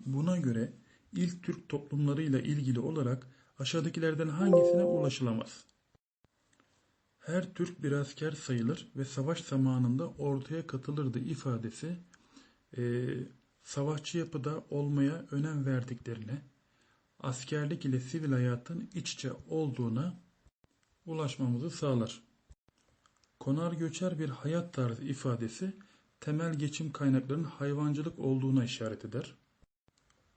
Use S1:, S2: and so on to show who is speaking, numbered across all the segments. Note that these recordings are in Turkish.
S1: Buna göre ilk Türk toplumlarıyla ilgili olarak aşağıdakilerden hangisine ulaşılamaz? Her Türk bir asker sayılır ve savaş zamanında ortaya katılırdı ifadesi e, savaşçı yapıda olmaya önem verdiklerine, askerlik ile sivil hayatın iç içe olduğuna ulaşmamızı sağlar. Konar göçer bir hayat tarzı ifadesi temel geçim kaynaklarının hayvancılık olduğuna işaret eder.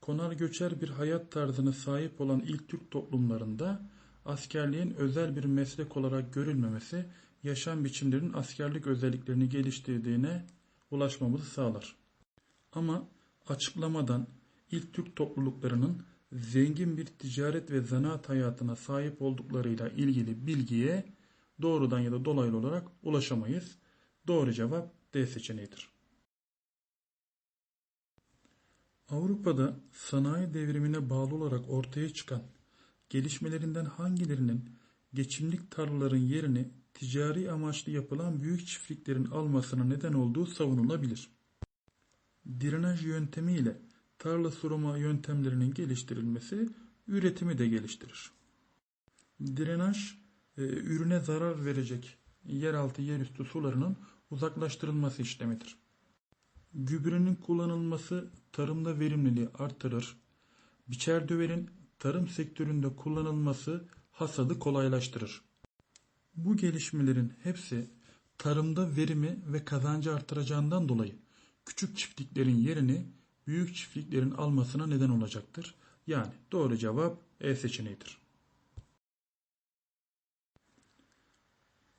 S1: Konar göçer bir hayat tarzına sahip olan ilk Türk toplumlarında askerliğin özel bir meslek olarak görülmemesi yaşam biçimlerinin askerlik özelliklerini geliştirdiğine ulaşmamızı sağlar. Ama açıklamadan ilk Türk topluluklarının zengin bir ticaret ve zanaat hayatına sahip olduklarıyla ilgili bilgiye doğrudan ya da dolaylı olarak ulaşamayız. Doğru cevap D seçeneğidir. Avrupa'da sanayi devrimine bağlı olarak ortaya çıkan gelişmelerinden hangilerinin geçimlik tarlaların yerini ticari amaçlı yapılan büyük çiftliklerin almasına neden olduğu savunulabilir. Drenaj yöntemiyle tarla sulama yöntemlerinin geliştirilmesi üretimi de geliştirir. Drenaj, e, ürüne zarar verecek yeraltı yerüstü sularının uzaklaştırılması işlemidir. Gübrenin kullanılması tarımda verimliliği artırır. Biçer döverin tarım sektöründe kullanılması hasadı kolaylaştırır. Bu gelişmelerin hepsi tarımda verimi ve kazancı artıracağından dolayı küçük çiftliklerin yerini büyük çiftliklerin almasına neden olacaktır. Yani doğru cevap E seçeneğidir.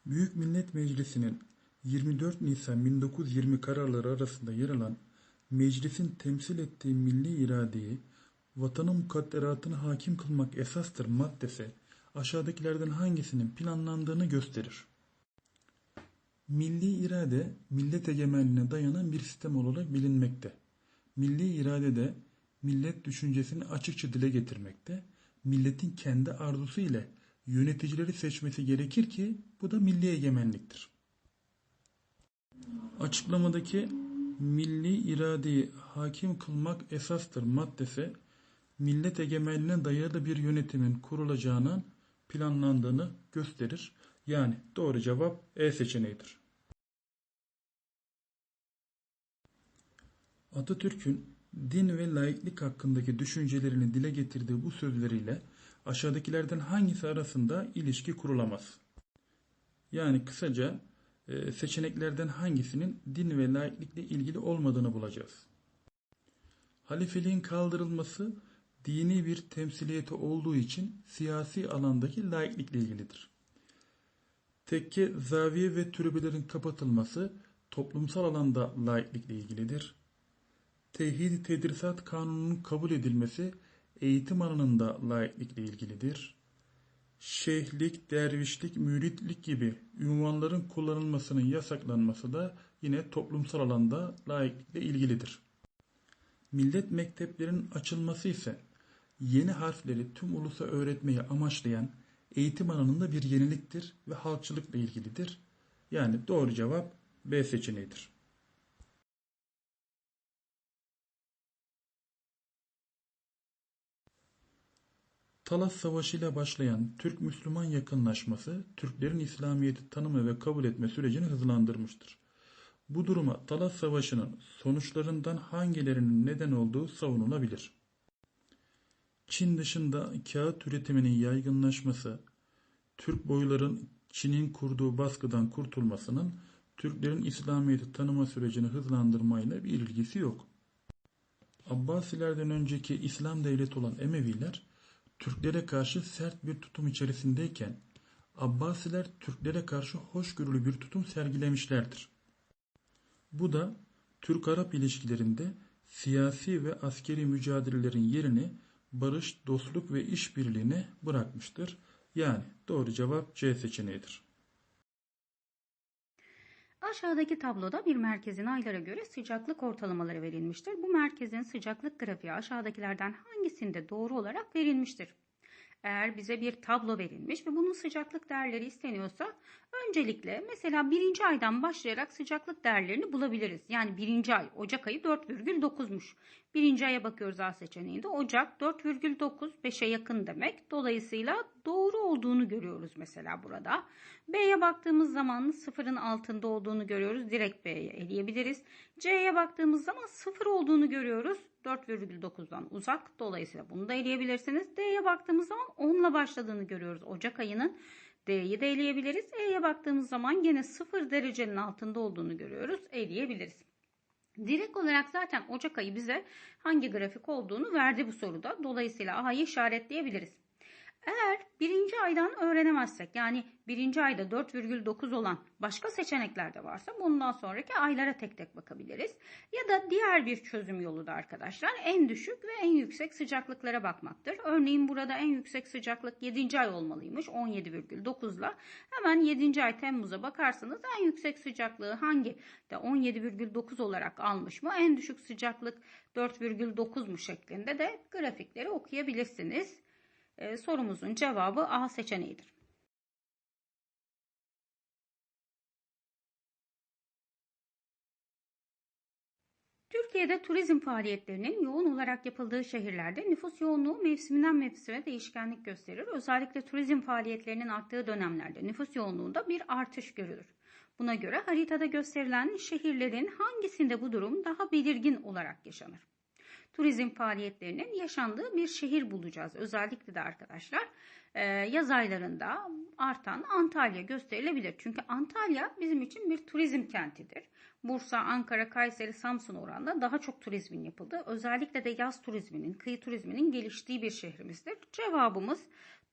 S1: Büyük Millet Meclisi'nin 24 Nisan 1920 kararları arasında yer alan meclisin temsil ettiği milli iradeyi vatanın mukadderatını hakim kılmak esastır maddesi aşağıdakilerden hangisinin planlandığını gösterir. Milli irade millet egemenliğine dayanan bir sistem olarak bilinmekte. Milli irade de millet düşüncesini açıkça dile getirmekte. Milletin kendi arzusu ile yöneticileri seçmesi gerekir ki bu da milli egemenliktir. Açıklamadaki milli iradeyi hakim kılmak esastır maddesi millet egemenliğine dayalı bir yönetimin kurulacağının planlandığını gösterir. Yani doğru cevap E seçeneğidir. Atatürk'ün din ve laiklik hakkındaki düşüncelerini dile getirdiği bu sözleriyle aşağıdakilerden hangisi arasında ilişki kurulamaz? Yani kısaca seçeneklerden hangisinin din ve laiklikle ilgili olmadığını bulacağız. Halifeliğin kaldırılması dini bir temsiliyeti olduğu için siyasi alandaki laiklikle ilgilidir. Tekke, zaviye ve türbelerin kapatılması toplumsal alanda laiklikle ilgilidir. Tevhid Tedrisat Kanunu'nun kabul edilmesi eğitim alanında laiklikle ilgilidir. Şeyhlik, dervişlik, müritlik gibi ünvanların kullanılmasının yasaklanması da yine toplumsal alanda laiklikle ilgilidir. Millet mekteplerinin açılması ise yeni harfleri tüm ulusa öğretmeyi amaçlayan eğitim alanında bir yeniliktir ve halkçılıkla ilgilidir. Yani doğru cevap B seçeneğidir. Talas Savaşı ile başlayan Türk-Müslüman yakınlaşması, Türklerin İslamiyet'i tanıma ve kabul etme sürecini hızlandırmıştır. Bu duruma Talas Savaşı'nın sonuçlarından hangilerinin neden olduğu savunulabilir. Çin dışında kağıt üretiminin yaygınlaşması, Türk boyların Çin'in kurduğu baskıdan kurtulmasının Türklerin İslamiyet'i tanıma sürecini hızlandırmayla bir ilgisi yok. Abbasilerden önceki İslam devleti olan Emeviler, Türklere karşı sert bir tutum içerisindeyken, Abbasiler Türklere karşı hoşgörülü bir tutum sergilemişlerdir. Bu da Türk-Arap ilişkilerinde siyasi ve askeri mücadelelerin yerini barış, dostluk ve işbirliğine bırakmıştır. Yani doğru cevap C seçeneğidir.
S2: Aşağıdaki tabloda bir merkezin aylara göre sıcaklık ortalamaları verilmiştir. Bu merkezin sıcaklık grafiği aşağıdakilerden hangisinde doğru olarak verilmiştir? Eğer bize bir tablo verilmiş ve bunun sıcaklık değerleri isteniyorsa öncelikle mesela birinci aydan başlayarak sıcaklık değerlerini bulabiliriz. Yani birinci ay Ocak ayı 4,9'muş. Birinci aya bakıyoruz A seçeneğinde. Ocak 4,9 5'e yakın demek. Dolayısıyla doğru olduğunu görüyoruz mesela burada. B'ye baktığımız zaman sıfırın altında olduğunu görüyoruz. Direkt B'ye eleyebiliriz. C'ye baktığımız zaman sıfır olduğunu görüyoruz. 4,9'dan uzak. Dolayısıyla bunu da eleyebilirsiniz. D'ye baktığımız zaman 10 ile başladığını görüyoruz. Ocak ayının D'yi de eleyebiliriz. E'ye baktığımız zaman yine 0 derecenin altında olduğunu görüyoruz. Eleyebiliriz. Direkt olarak zaten Ocak ayı bize hangi grafik olduğunu verdi bu soruda. Dolayısıyla A'yı işaretleyebiliriz. Eğer birinci aydan öğrenemezsek yani birinci ayda 4,9 olan başka seçenekler de varsa bundan sonraki aylara tek tek bakabiliriz. Ya da diğer bir çözüm yolu da arkadaşlar en düşük ve en yüksek sıcaklıklara bakmaktır. Örneğin burada en yüksek sıcaklık 7. ay olmalıymış 17,9 ile. Hemen 7. ay Temmuz'a bakarsanız en yüksek sıcaklığı hangi de 17,9 olarak almış mı? En düşük sıcaklık 4,9 mu şeklinde de grafikleri okuyabilirsiniz. Ee, sorumuzun cevabı A seçeneğidir. Türkiye'de turizm faaliyetlerinin yoğun olarak yapıldığı şehirlerde nüfus yoğunluğu mevsiminden mevsime değişkenlik gösterir. Özellikle turizm faaliyetlerinin arttığı dönemlerde nüfus yoğunluğunda bir artış görülür. Buna göre haritada gösterilen şehirlerin hangisinde bu durum daha belirgin olarak yaşanır? Turizm faaliyetlerinin yaşandığı bir şehir bulacağız. Özellikle de arkadaşlar e, yaz aylarında artan Antalya gösterilebilir. Çünkü Antalya bizim için bir turizm kentidir. Bursa, Ankara, Kayseri, Samsun oranında daha çok turizmin yapıldığı, özellikle de yaz turizminin, kıyı turizminin geliştiği bir şehrimizdir. Cevabımız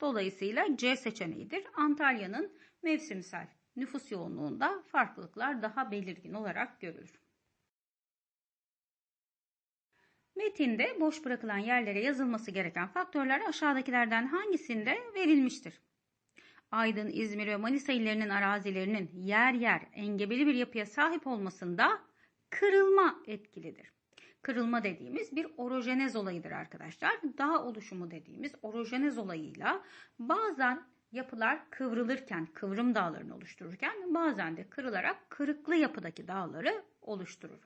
S2: dolayısıyla C seçeneğidir. Antalya'nın mevsimsel nüfus yoğunluğunda farklılıklar daha belirgin olarak görülür. Metinde boş bırakılan yerlere yazılması gereken faktörler aşağıdakilerden hangisinde verilmiştir? Aydın, İzmir ve Manisa illerinin arazilerinin yer yer engebeli bir yapıya sahip olmasında kırılma etkilidir. Kırılma dediğimiz bir orojenez olayıdır arkadaşlar. Dağ oluşumu dediğimiz orojenez olayıyla bazen yapılar kıvrılırken, kıvrım dağlarını oluştururken bazen de kırılarak kırıklı yapıdaki dağları oluşturur.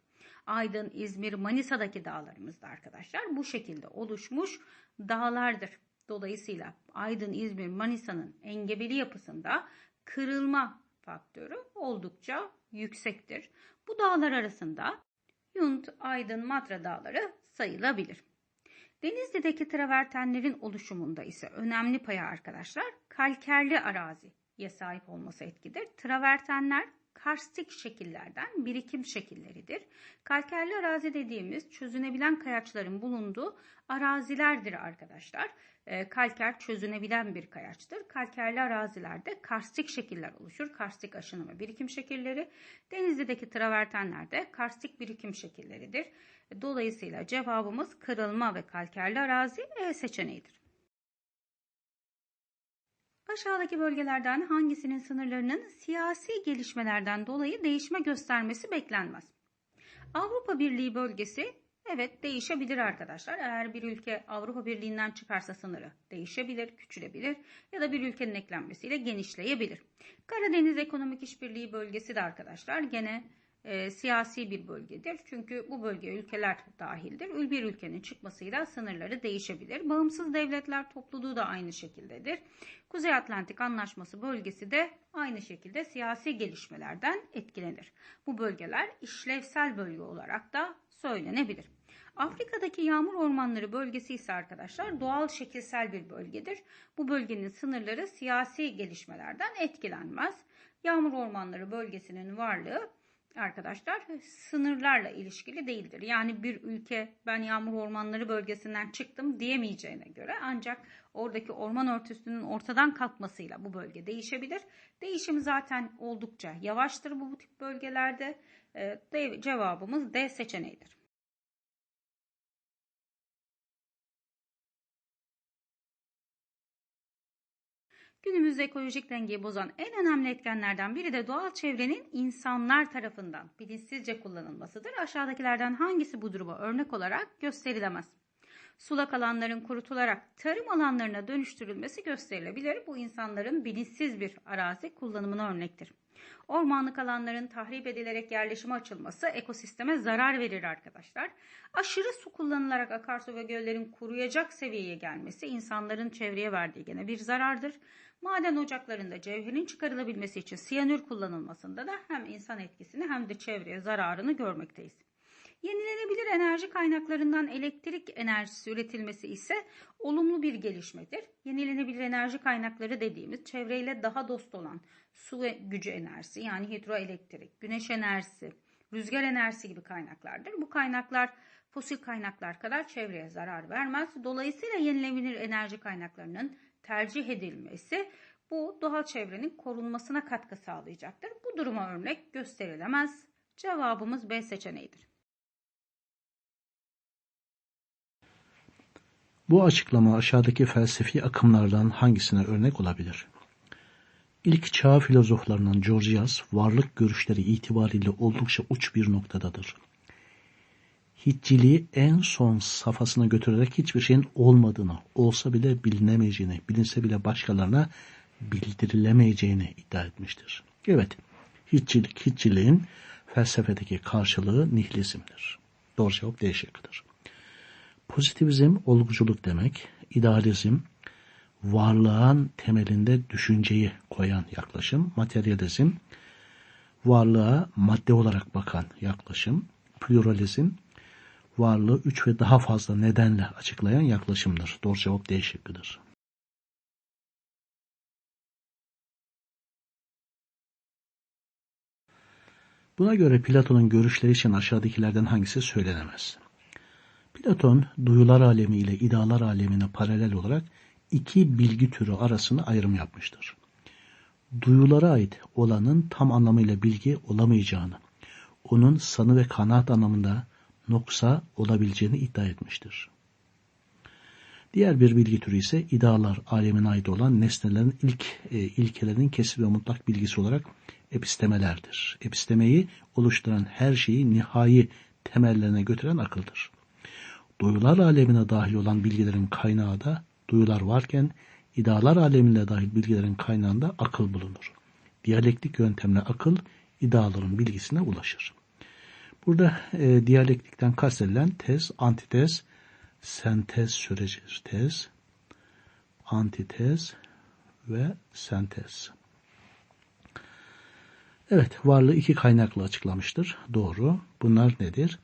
S2: Aydın, İzmir, Manisa'daki dağlarımızda arkadaşlar bu şekilde oluşmuş dağlardır. Dolayısıyla Aydın, İzmir, Manisa'nın engebeli yapısında kırılma faktörü oldukça yüksektir. Bu dağlar arasında Yunt, Aydın, Matra dağları sayılabilir. Denizli'deki travertenlerin oluşumunda ise önemli paya arkadaşlar kalkerli araziye sahip olması etkidir. Travertenler karstik şekillerden birikim şekilleridir. Kalkerli arazi dediğimiz çözünebilen kayaçların bulunduğu arazilerdir arkadaşlar. E, kalker çözünebilen bir kayaçtır. Kalkerli arazilerde karstik şekiller oluşur. Karstik aşınım ve birikim şekilleri. Denizli'deki travertenlerde karstik birikim şekilleridir. Dolayısıyla cevabımız kırılma ve kalkerli arazi E seçeneğidir. Aşağıdaki bölgelerden hangisinin sınırlarının siyasi gelişmelerden dolayı değişme göstermesi beklenmez? Avrupa Birliği bölgesi evet değişebilir arkadaşlar. Eğer bir ülke Avrupa Birliği'nden çıkarsa sınırı değişebilir, küçülebilir ya da bir ülkenin eklenmesiyle genişleyebilir. Karadeniz Ekonomik İşbirliği bölgesi de arkadaşlar gene e, siyasi bir bölgedir. Çünkü bu bölge ülkeler dahildir. Bir ülkenin çıkmasıyla sınırları değişebilir. Bağımsız devletler topluluğu da aynı şekildedir. Kuzey Atlantik Anlaşması bölgesi de aynı şekilde siyasi gelişmelerden etkilenir. Bu bölgeler işlevsel bölge olarak da söylenebilir. Afrika'daki yağmur ormanları bölgesi ise arkadaşlar doğal şekilsel bir bölgedir. Bu bölgenin sınırları siyasi gelişmelerden etkilenmez. Yağmur ormanları bölgesinin varlığı arkadaşlar sınırlarla ilişkili değildir. Yani bir ülke ben yağmur ormanları bölgesinden çıktım diyemeyeceğine göre ancak oradaki orman örtüsünün ortadan kalkmasıyla bu bölge değişebilir. Değişim zaten oldukça yavaştır bu tip bölgelerde. Ee, cevabımız D seçeneğidir. Günümüzde ekolojik dengeyi bozan en önemli etkenlerden biri de doğal çevrenin insanlar tarafından bilinçsizce kullanılmasıdır. Aşağıdakilerden hangisi bu duruma örnek olarak gösterilemez? sulak alanların kurutularak tarım alanlarına dönüştürülmesi gösterilebilir. Bu insanların bilinçsiz bir arazi kullanımına örnektir. Ormanlık alanların tahrip edilerek yerleşime açılması ekosisteme zarar verir arkadaşlar. Aşırı su kullanılarak akarsu ve göllerin kuruyacak seviyeye gelmesi insanların çevreye verdiği gene bir zarardır. Maden ocaklarında cevherin çıkarılabilmesi için siyanür kullanılmasında da hem insan etkisini hem de çevreye zararını görmekteyiz. Yenilenebilir enerji kaynaklarından elektrik enerjisi üretilmesi ise olumlu bir gelişmedir. Yenilenebilir enerji kaynakları dediğimiz çevreyle daha dost olan su gücü enerjisi yani hidroelektrik, güneş enerjisi, rüzgar enerjisi gibi kaynaklardır. Bu kaynaklar fosil kaynaklar kadar çevreye zarar vermez. Dolayısıyla yenilenebilir enerji kaynaklarının tercih edilmesi bu doğal çevrenin korunmasına katkı sağlayacaktır. Bu duruma örnek gösterilemez. Cevabımız B seçeneğidir.
S3: Bu açıklama aşağıdaki felsefi akımlardan hangisine örnek olabilir? İlk çağ filozoflarından Gorgias, varlık görüşleri itibariyle oldukça uç bir noktadadır. Hicciliği en son safhasına götürerek hiçbir şeyin olmadığını, olsa bile bilinemeyeceğini, bilinse bile başkalarına bildirilemeyeceğini iddia etmiştir. Evet, hiççilik, hiççiliğin felsefedeki karşılığı nihilizmdir. Doğru cevap D şıkkıdır. Pozitivizm olguculuk demek, idealizm varlığın temelinde düşünceyi koyan yaklaşım, materyalizm varlığa madde olarak bakan yaklaşım, pluralizm varlığı üç ve daha fazla nedenle açıklayan yaklaşımdır. Doğru cevap D şıkkıdır. Buna göre Platon'un görüşleri için aşağıdakilerden hangisi söylenemez? Platon duyular alemi ile idealar alemine paralel olarak iki bilgi türü arasında ayrım yapmıştır. Duyulara ait olanın tam anlamıyla bilgi olamayacağını, onun sanı ve kanaat anlamında noksa olabileceğini iddia etmiştir. Diğer bir bilgi türü ise idealar alemine ait olan nesnelerin ilk e, ilkelerinin kesin ve mutlak bilgisi olarak epistemelerdir. Epistemeyi oluşturan her şeyi nihai temellerine götüren akıldır. Duyular alemine dahil olan bilgilerin kaynağı da duyular varken idealar alemine dahil bilgilerin kaynağında akıl bulunur. Diyalektik yöntemle akıl ideaların bilgisine ulaşır. Burada e, diyalektikten kastedilen tez, antitez, sentez sürecidir. Tez, antitez ve sentez. Evet, varlığı iki kaynakla açıklamıştır. Doğru. Bunlar nedir?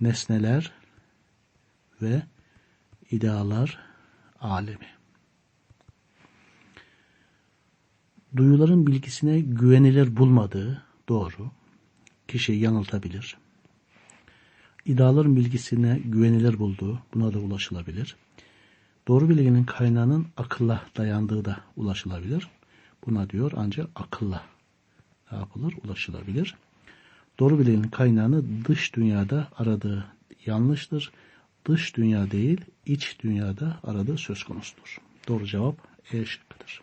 S3: Nesneler ve idealar alemi. Duyuların bilgisine güvenilir bulmadığı doğru. Kişiyi yanıltabilir. İdeaların bilgisine güvenilir bulduğu buna da ulaşılabilir. Doğru bilginin kaynağının akılla dayandığı da ulaşılabilir. Buna diyor ancak akılla ne yapılır? Ulaşılabilir. Doğru bilginin kaynağını dış dünyada aradığı yanlıştır dış dünya değil, iç dünyada aradığı söz konusudur. Doğru cevap E şıkkıdır.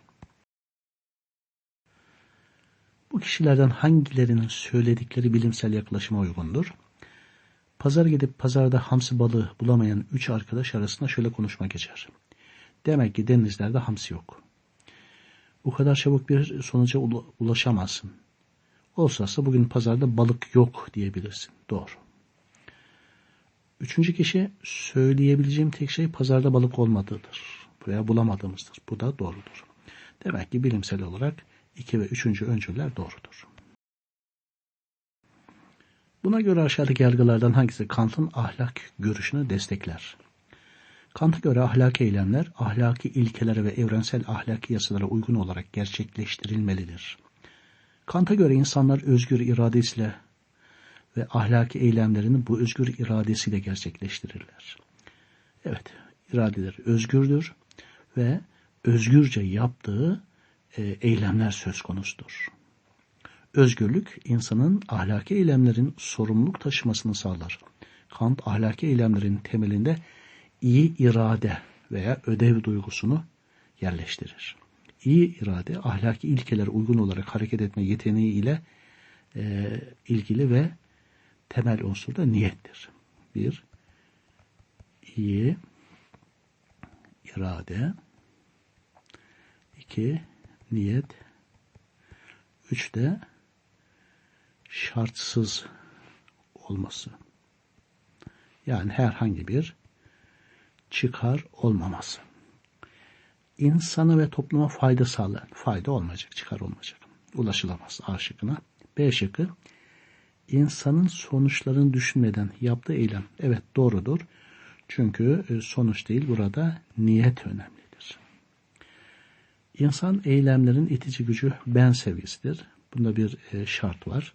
S3: Bu kişilerden hangilerinin söyledikleri bilimsel yaklaşıma uygundur? Pazar gidip pazarda hamsi balığı bulamayan üç arkadaş arasında şöyle konuşma geçer. Demek ki denizlerde hamsi yok. Bu kadar çabuk bir sonuca ulaşamazsın. Olsası bugün pazarda balık yok diyebilirsin. Doğru. Üçüncü kişi söyleyebileceğim tek şey pazarda balık olmadığıdır veya bulamadığımızdır. Bu da doğrudur. Demek ki bilimsel olarak iki ve üçüncü öncüller doğrudur. Buna göre aşağıdaki yargılardan hangisi Kant'ın ahlak görüşünü destekler? Kant'a göre ahlaki eylemler ahlaki ilkelere ve evrensel ahlaki yasalara uygun olarak gerçekleştirilmelidir. Kant'a göre insanlar özgür iradesiyle ve ahlaki eylemlerini bu özgür iradesiyle gerçekleştirirler. Evet, iradeler özgürdür ve özgürce yaptığı e, eylemler söz konusudur. Özgürlük insanın ahlaki eylemlerin sorumluluk taşımasını sağlar. Kant ahlaki eylemlerin temelinde iyi irade veya ödev duygusunu yerleştirir. İyi irade ahlaki ilkelere uygun olarak hareket etme yeteneği ile e, ilgili ve temel unsur da niyettir. Bir, iyi irade, iki niyet, üç de şartsız olması. Yani herhangi bir çıkar olmaması. İnsana ve topluma fayda sağlayan, fayda olmayacak, çıkar olmayacak. Ulaşılamaz A şıkkına. B şıkkı, insanın sonuçlarını düşünmeden yaptığı eylem. Evet doğrudur. Çünkü e, sonuç değil burada niyet önemlidir. İnsan eylemlerin itici gücü ben seviyesidir. Bunda bir e, şart var.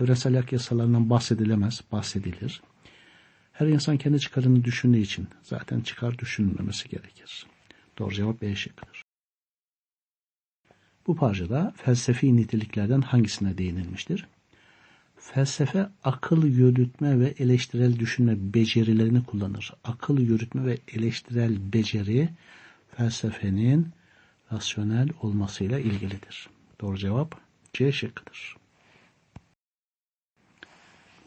S3: Evrensel hak yasalarından bahsedilemez, bahsedilir. Her insan kendi çıkarını düşündüğü için zaten çıkar düşünülmemesi gerekir. Doğru cevap B şıkkıdır. Bu parçada felsefi niteliklerden hangisine değinilmiştir? Felsefe akıl yürütme ve eleştirel düşünme becerilerini kullanır. Akıl yürütme ve eleştirel beceri felsefenin rasyonel olmasıyla ilgilidir. Doğru cevap C şıkkıdır.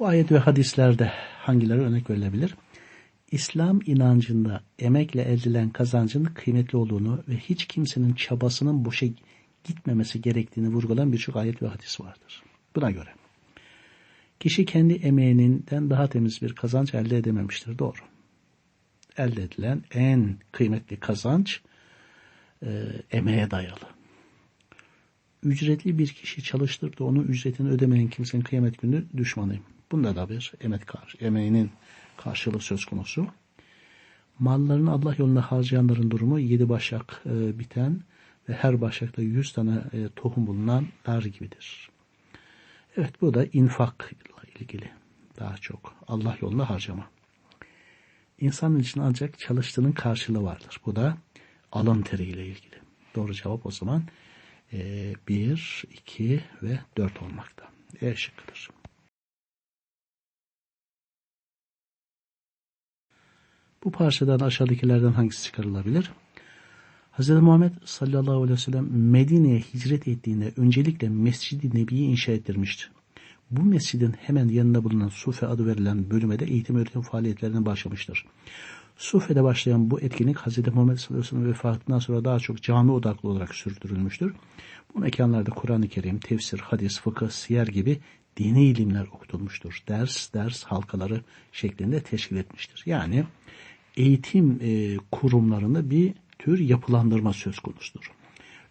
S3: Bu ayet ve hadislerde hangileri örnek verilebilir? İslam inancında emekle elde edilen kazancın kıymetli olduğunu ve hiç kimsenin çabasının boşa gitmemesi gerektiğini vurgulayan birçok ayet ve hadis vardır. Buna göre kişi kendi emeğinden daha temiz bir kazanç elde edememiştir. Doğru. Elde edilen en kıymetli kazanç e, emeğe dayalı. Ücretli bir kişi çalıştırdı onun ücretini ödemeyen kimsenin kıyamet günü düşmanıyım. Bunda da bir emek karşı, emeğinin karşılığı söz konusu. Mallarını Allah yolunda harcayanların durumu yedi başak e, biten ve her başakta yüz tane e, tohum bulunan dar gibidir. Evet bu da infakla ilgili daha çok Allah yolunda harcama. İnsanın için ancak çalıştığının karşılığı vardır. Bu da alın teriyle ilgili. Doğru cevap o zaman 1, e, 2 ve 4 olmakta. E şıkkıdır. Bu parçadan aşağıdakilerden hangisi çıkarılabilir? Hz. Muhammed sallallahu aleyhi ve sellem Medine'ye hicret ettiğinde öncelikle Mescid-i Nebi'yi inşa ettirmiştir. Bu mescidin hemen yanında bulunan Sufe adı verilen bölüme eğitim öğretim faaliyetlerine başlamıştır. Sufe'de başlayan bu etkinlik Hz. Muhammed sallallahu aleyhi ve sellem vefatından sonra daha çok cami odaklı olarak sürdürülmüştür. Bu mekanlarda Kur'an-ı Kerim, tefsir, hadis, fıkıh, siyer gibi dini ilimler okutulmuştur. Ders, ders halkaları şeklinde teşkil etmiştir. Yani eğitim e, kurumlarında bir tür yapılandırma söz konusudur.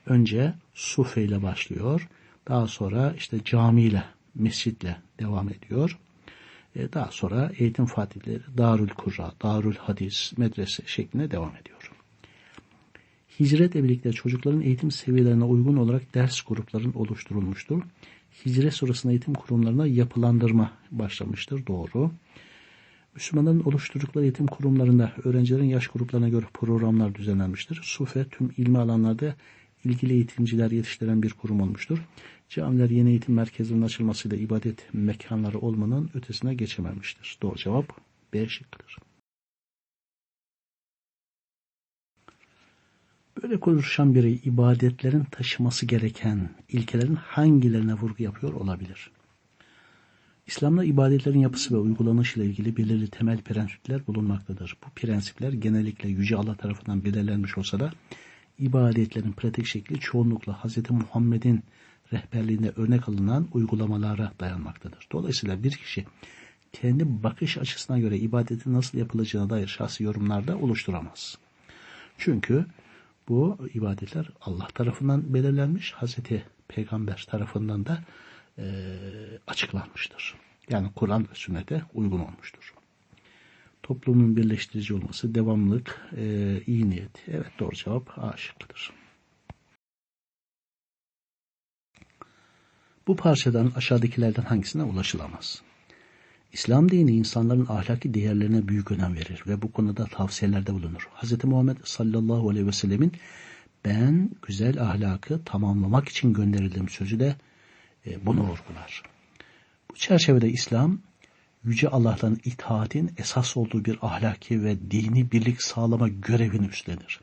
S3: Önce sufe ile başlıyor. Daha sonra işte camiyle, mescitle devam ediyor. E, daha sonra eğitim fatihleri Darül Kurra, Darül Hadis, medrese şeklinde devam ediyor. Hicretle birlikte çocukların eğitim seviyelerine uygun olarak ders grupların oluşturulmuştur. Hicret sonrasında eğitim kurumlarına yapılandırma başlamıştır. Doğru. Müslümanların oluşturdukları eğitim kurumlarında öğrencilerin yaş gruplarına göre programlar düzenlenmiştir. Sufe tüm ilmi alanlarda ilgili eğitimciler yetiştiren bir kurum olmuştur. Camiler yeni eğitim merkezlerinin açılmasıyla ibadet mekanları olmanın ötesine geçememiştir. Doğru cevap B şıkkıdır. Böyle konuşan biri ibadetlerin taşıması gereken ilkelerin hangilerine vurgu yapıyor olabilir? İslam'da ibadetlerin yapısı ve uygulanışı ile ilgili belirli temel prensipler bulunmaktadır. Bu prensipler genellikle Yüce Allah tarafından belirlenmiş olsa da ibadetlerin pratik şekli çoğunlukla Hz. Muhammed'in rehberliğinde örnek alınan uygulamalara dayanmaktadır. Dolayısıyla bir kişi kendi bakış açısına göre ibadetin nasıl yapılacağına dair şahsi yorumlarda oluşturamaz. Çünkü bu ibadetler Allah tarafından belirlenmiş, Hazreti Peygamber tarafından da e, açıklanmıştır. Yani Kur'an ve sünnete uygun olmuştur. Toplumun birleştirici olması, devamlılık, e, iyi niyet. Evet doğru cevap A şıkkıdır. Bu parçadan aşağıdakilerden hangisine ulaşılamaz? İslam dini insanların ahlaki değerlerine büyük önem verir ve bu konuda tavsiyelerde bulunur. Hz. Muhammed sallallahu aleyhi ve sellemin ben güzel ahlakı tamamlamak için gönderildim sözü de bunu vurgular. Bu çerçevede İslam Yüce Allah'tan itaatin esas olduğu bir ahlaki ve dini birlik sağlama görevini üstlenir.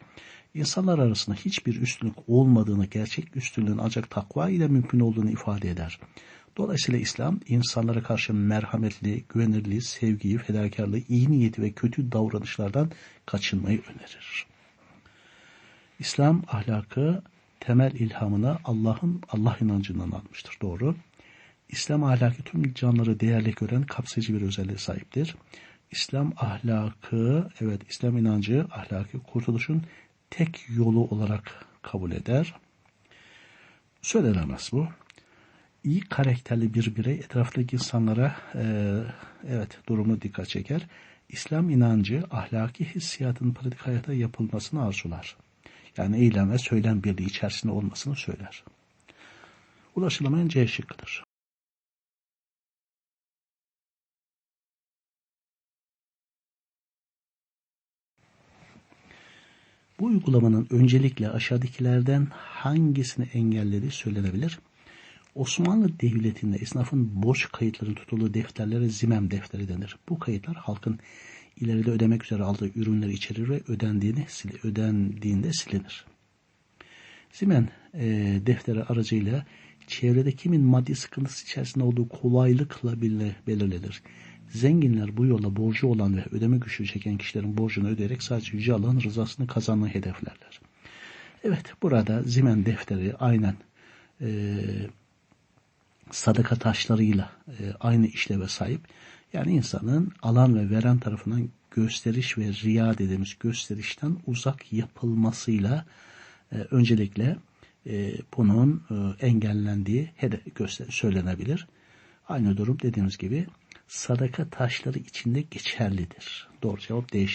S3: İnsanlar arasında hiçbir üstünlük olmadığını, gerçek üstünlüğün ancak takva ile mümkün olduğunu ifade eder. Dolayısıyla İslam insanlara karşı merhametli, güvenirliği, sevgiyi, fedakarlığı, iyi niyeti ve kötü davranışlardan kaçınmayı önerir. İslam ahlakı temel ilhamını Allah'ın Allah inancından almıştır. Doğru. İslam ahlakı tüm canlıları değerli gören kapsayıcı bir özelliğe sahiptir. İslam ahlakı, evet İslam inancı ahlaki kurtuluşun tek yolu olarak kabul eder. Söylenemez bu. İyi karakterli bir birey etrafındaki insanlara e, evet durumu dikkat çeker. İslam inancı ahlaki hissiyatın pratik hayata yapılmasını arzular. Yani eylem ve söylem birliği içerisinde olmasını söyler. Ulaşılamayan C şıkkıdır. Bu uygulamanın öncelikle aşağıdakilerden hangisini engellediği söylenebilir. Osmanlı Devleti'nde esnafın borç kayıtlarının tutulduğu defterlere zimem defteri denir. Bu kayıtlar halkın ileride ödemek üzere aldığı ürünleri içerir ve ödendiğini, ödendiğinde silinir. Zimen e, defteri aracıyla çevrede kimin maddi sıkıntısı içerisinde olduğu kolaylıkla belirlenir. Zenginler bu yolla borcu olan ve ödeme güçlüğü çeken kişilerin borcunu ödeyerek sadece Yüce Allah'ın rızasını kazanmayı hedeflerler. Evet burada zimen defteri aynen e, sadaka taşlarıyla e, aynı işleve sahip. Yani insanın alan ve veren tarafından gösteriş ve riya dediğimiz gösterişten uzak yapılmasıyla e, öncelikle e, bunun e, engellendiği söylenebilir. Aynı durum dediğimiz gibi sadaka taşları içinde geçerlidir. Doğru cevap D.